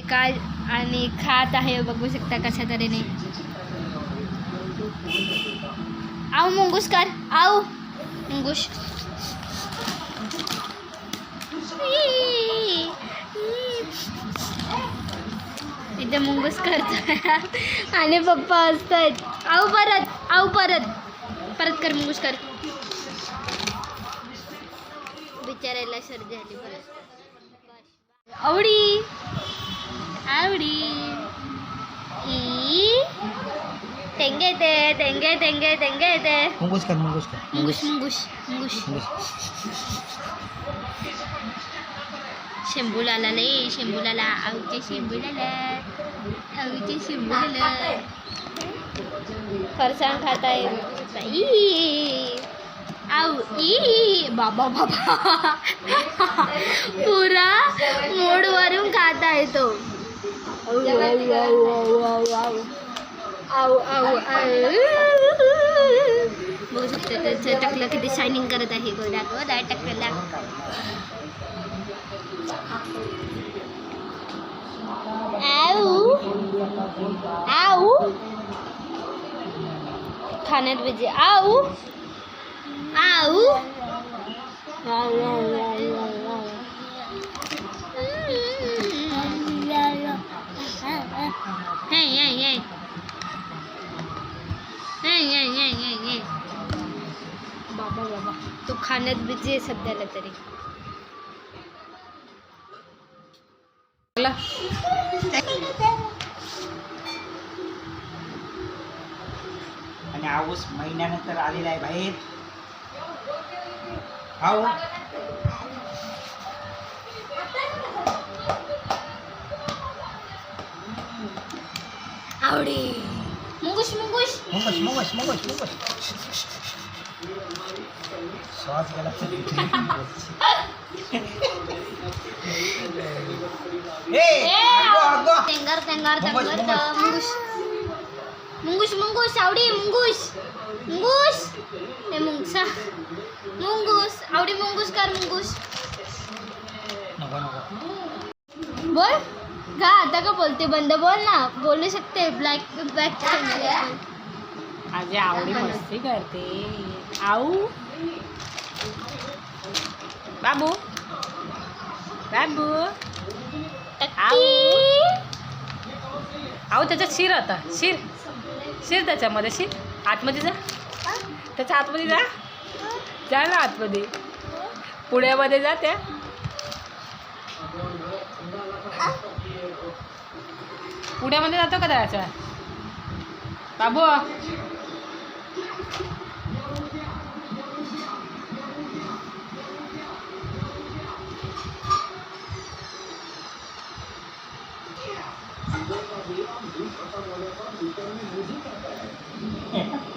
काय आणि खात आहे बघू शकता कशा तऱ्हेने. आव मुंगूस कर. आव मुंगूस. इथे मुंगूस करत आणि पप्पा असत आहेत आव परत आव परत. परत कर मुंगूस कर. बिचारायला सर्दी आली परत. आवडी. आवडी. ई. तेंगे ते तेंगे तेंगे तेंगे ते. मुंगुश कर मुंगुश कर. मुंगुश मुंगुश मुंगुश शिंबू लाला ले शिंबू लाला आउट के लाला आउट के लाला फरसान खाता है भाई आउ ई. बाबा बाबा. पूरा मोड़ वरुण खाता है तो. बघू शकते त्याचं टकलं किती शायनिंग करत आहे गोडा गोडा टकल्याला आऊ. आऊ. खाण्यात पाहिजे आऊ. बाबा बाबा तू खाण्यात बिझी आहे सध्याला तरी. आणि आऊस महिन्यानंतर आलेला आहे बाहेर. आऊ आवडी. मुंगुश मुंगुश. मुंगस मुंगस मुंगस मुंगस সকালবেলা तेंगार तेंगार तेंगार मुंगूस मुंगूस आवडी मुंगूस मुंगूस हे मुंगसा मुंगूस आवडी मुंगूस कर मुंगूस बोल का आता का बोलते बंद बोल ना बोलू शकते ब्लॅक ब्लॅक आज आवडी मस्ती करते आऊ बाबू बाबू आऊ त्याच्यात शिर आता. शिर. शिर त्याच्यामध्ये शिर. आतमध्ये जा. त्याच्या आतमध्ये जा. जा ना आतमध्ये. पुण्यामध्ये जा त्या. पुण्यामध्ये जातो का त्याच्या? बाबू? विचार मुझे करता है